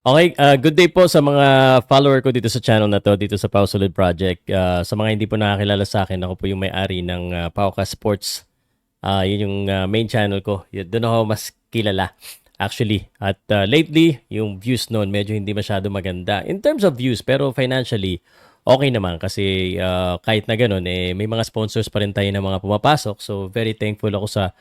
Okay, uh, good day po sa mga follower ko dito sa channel na to, dito sa Pau Solid Project. Uh, sa mga hindi po nakakilala sa akin, ako po yung may-ari ng uh, Pauka Sports. Uh, yun yung uh, main channel ko. Yun, doon ako mas kilala actually. At uh, lately, yung views noon medyo hindi masyado maganda. In terms of views, pero financially, okay naman kasi uh, kahit na ganun, eh, may mga sponsors pa rin tayo na mga pumapasok. So very thankful ako sa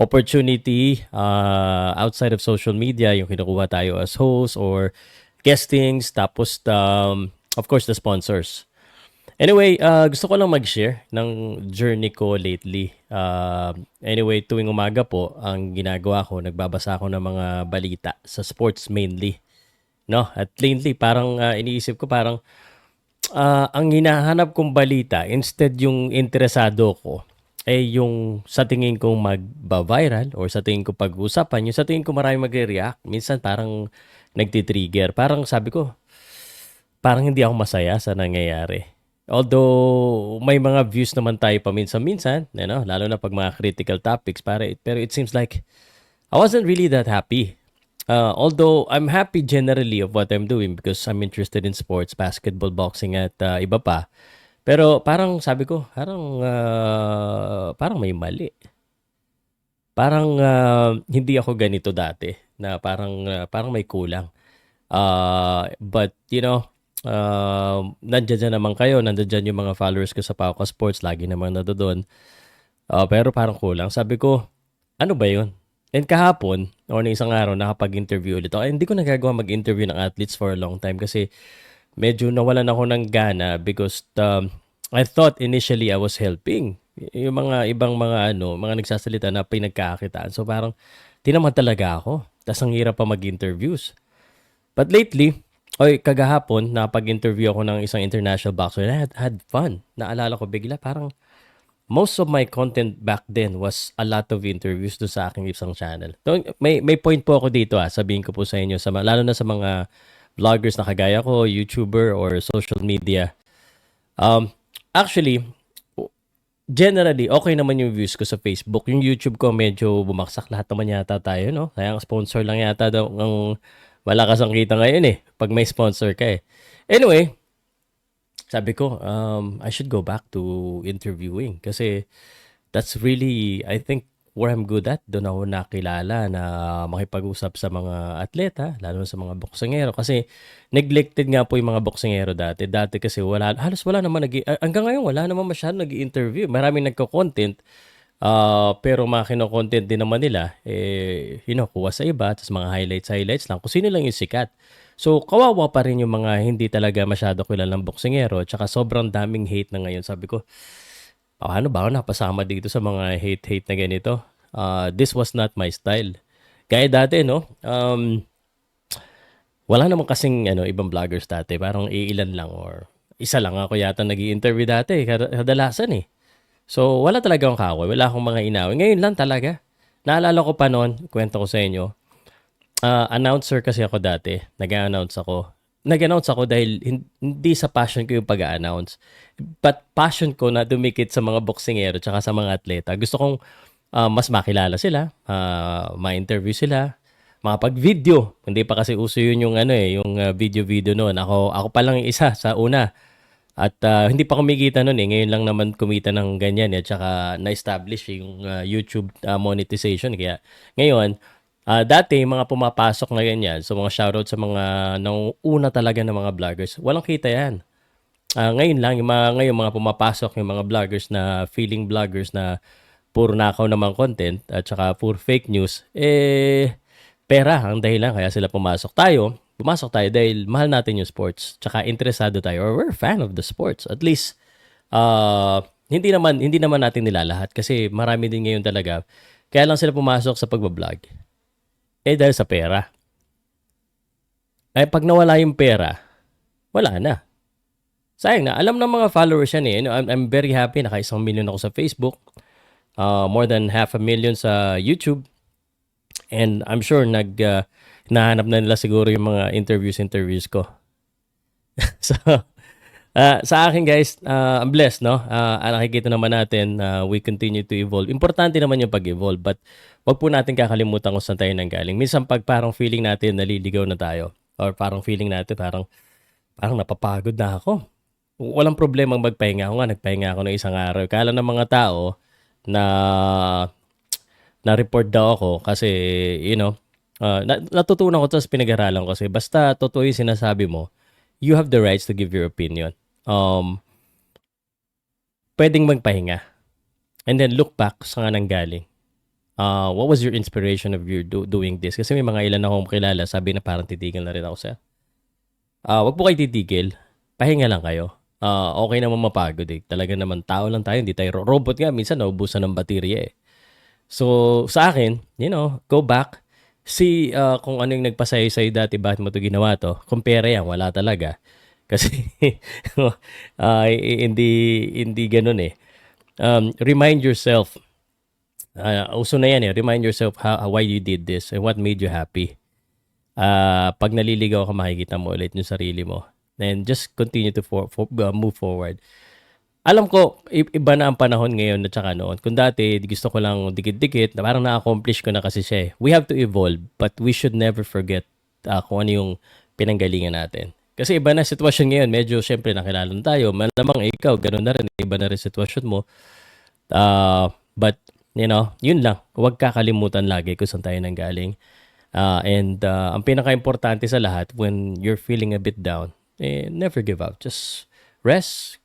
opportunity uh, outside of social media, yung kinukuha tayo as host or guestings, tapos um, of course the sponsors. Anyway, uh, gusto ko lang mag-share ng journey ko lately. Uh, anyway, tuwing umaga po, ang ginagawa ko, nagbabasa ako ng mga balita sa sports mainly. No? At lately, parang uh, iniisip ko parang uh, ang hinahanap kong balita, instead yung interesado ko, eh yung sa tingin ko magba-viral or sa tingin ko pag-usapan, yung sa tingin ko marami magre-react, minsan parang nagti-trigger. Parang sabi ko, parang hindi ako masaya sa nangyayari. Although may mga views naman tayo paminsan-minsan, you know, lalo na pag mga critical topics, para, pero it seems like I wasn't really that happy. Uh, although I'm happy generally of what I'm doing because I'm interested in sports, basketball, boxing at uh, iba pa. Pero parang sabi ko, parang ah, parang may mali. Parang ah, hindi ako ganito dati na parang ah, parang may kulang. Ah, but you know, uh, nandiyan dyan naman kayo, nandiyan dyan yung mga followers ko sa Pauka Sports, lagi naman nandoon. Ah, pero parang kulang. Sabi ko, ano ba 'yun? And kahapon, o ng isang araw, nakapag-interview ulit ako. Hindi ko nagagawa mag-interview ng athletes for a long time kasi medyo nawalan ako ng gana because um, I thought initially I was helping. Yung mga ibang mga ano, mga nagsasalita na pinagkakakitaan. So parang tinaman talaga ako. Tapos ang hirap pa mag-interviews. But lately, oy, kagahapon, napag-interview ako ng isang international boxer and I had, had fun. Naalala ko bigla, parang most of my content back then was a lot of interviews do sa aking isang channel. So, may, may point po ako dito ah, sabihin ko po sa inyo, sa, lalo na sa mga vloggers na kagaya ko, YouTuber or social media. Um, actually, generally, okay naman yung views ko sa Facebook. Yung YouTube ko medyo bumaksak lahat naman yata tayo, no? Kaya ang sponsor lang yata daw ang malakas ang kita ngayon eh. Pag may sponsor ka eh. Anyway, sabi ko, um, I should go back to interviewing kasi that's really, I think, where I'm good at. Doon ako nakilala na makipag-usap sa mga atleta, lalo sa mga boksingero. Kasi neglected nga po yung mga boksingero dati. Dati kasi wala, halos wala naman, nag hanggang ngayon wala naman masyado nag interview Maraming nagko-content. Uh, pero mga kino-content din naman nila, eh, you know, kuha sa iba, tapos mga highlights, highlights lang, kung sino lang yung sikat. So, kawawa pa rin yung mga hindi talaga masyado kilalang boksingero, tsaka sobrang daming hate na ngayon. Sabi ko, paano ba ako napasama dito sa mga hate-hate na ganito? Uh, this was not my style. Kaya dati, no? Um, wala naman kasing ano, ibang vloggers dati. Parang iilan lang or isa lang ako yata nag interview dati. Kadalasan eh. So, wala talaga akong kaway. Wala akong mga inaway. Ngayon lang talaga. Naalala ko pa noon, kwento ko sa inyo. Uh, announcer kasi ako dati. Nag-announce ako nag-announce ako dahil hindi sa passion ko yung pag-announce. But passion ko na dumikit sa mga boksingero tsaka sa mga atleta. Gusto kong uh, mas makilala sila, uh, ma-interview sila, makapag-video. Hindi pa kasi uso yun yung ano eh, yung uh, video-video noon. Ako ako pa lang isa sa una. At uh, hindi pa kumikita noon eh. Ngayon lang naman kumita ng ganyan eh. At saka na-establish yung uh, YouTube uh, monetization. Kaya ngayon, Uh, dati, mga pumapasok na ganyan, so mga shoutout sa mga nang una talaga ng mga vloggers, walang kita yan. Uh, ngayon lang, yung mga, ngayon mga pumapasok yung mga vloggers na feeling vloggers na puro nakaw naman content at saka puro fake news, eh, pera ang dahilan kaya sila pumasok tayo. Pumasok tayo dahil mahal natin yung sports, tsaka interesado tayo or we're fan of the sports. At least, uh, hindi naman hindi naman natin nilalahat kasi marami din ngayon talaga. Kaya lang sila pumasok sa pagbablog eh dahil sa pera. Eh pag nawala yung pera, wala na. Sayang na. Alam ng mga followers yan eh. I'm, I'm very happy. Naka isang million ako sa Facebook. Uh, more than half a million sa YouTube. And I'm sure nag uh, nahanap na nila siguro yung mga interviews interviews ko. so Uh, sa akin guys, uh, I'm blessed, no? Uh, nakikita naman natin uh, we continue to evolve. Importante naman yung pag-evolve, but wag po natin kakalimutan kung saan tayo nanggaling. Minsan pag parang feeling natin naliligaw na tayo, or parang feeling natin parang parang napapagod na ako. Walang problema magpahinga. Ako nga, nagpahinga ako ng isang araw. Kala ng mga tao na na-report daw ako kasi, you know, uh, na- natutunan ko sa pinag-aralan ko kasi basta totoo yung sinasabi mo, you have the rights to give your opinion. Um, pwedeng magpahinga. And then look back sa nga nanggaling. Uh, what was your inspiration of your do- doing this? Kasi may mga ilan akong kilala, sabi na parang titigil na rin ako sa. Ah, wag po kayo titigil. Pahinga lang kayo. Ah, okay naman mapagod eh. Talaga naman tao lang tayo, hindi tayo ro- robot nga minsan naubusan ng baterya eh. So, sa akin, you know, go back, see uh, kung ano yung nagpasaya sa'yo dati, bakit mo ito ginawa to. Compare yan, wala talaga. Kasi, ah, hindi, hindi ganun eh. Um, remind yourself, uh, uso na yan eh, remind yourself how, why you did this and what made you happy. Ah, pag naliligaw ka, makikita mo ulit yung sarili mo. And just continue to for, for, uh, move forward alam ko, iba na ang panahon ngayon at saka noon. Kung dati, gusto ko lang dikit-dikit, parang na-accomplish ko na kasi siya eh. We have to evolve, but we should never forget ah, kung ano yung pinanggalingan natin. Kasi iba na sitwasyon ngayon. Medyo, syempre, nakilala na tayo. Malamang ikaw, ganun na rin. Iba na rin sitwasyon mo. Ah, but, you know, yun lang. Huwag kakalimutan lagi kung saan tayo nanggaling. Ah, and ah, ang pinaka-importante sa lahat, when you're feeling a bit down, eh, never give up. Just rest,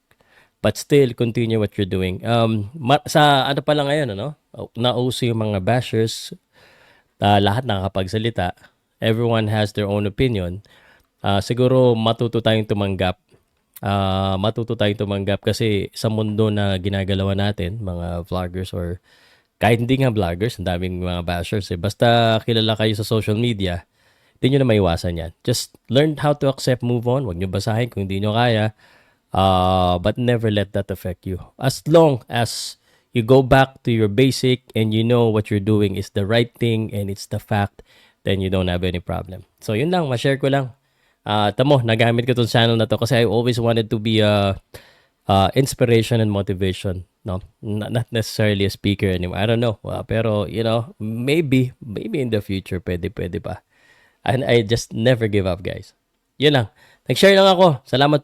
but still continue what you're doing. Um, sa ano pa lang ngayon, ano? Nauso yung mga bashers, ah, lahat nakakapagsalita. Everyone has their own opinion. Ah, siguro matuto tayong tumanggap. Ah, matuto tayong tumanggap kasi sa mundo na ginagalawan natin, mga vloggers or kahit hindi nga vloggers, ang daming mga bashers eh. Basta kilala kayo sa social media, hindi nyo na maiwasan yan. Just learn how to accept, move on. Huwag nyo basahin kung hindi nyo kaya. Uh, but never let that affect you. As long as you go back to your basic and you know what you're doing is the right thing and it's the fact, then you don't have any problem. So yun lang, ma-share ko lang. Uh, tamo, nagamit ko tong channel na to kasi I always wanted to be a uh, inspiration and motivation. No, not, not necessarily a speaker anymore. I don't know. Uh, pero, you know, maybe, maybe in the future, pwede, pwede pa. And I just never give up, guys. Yun lang. Nag-share lang ako. Salamat po.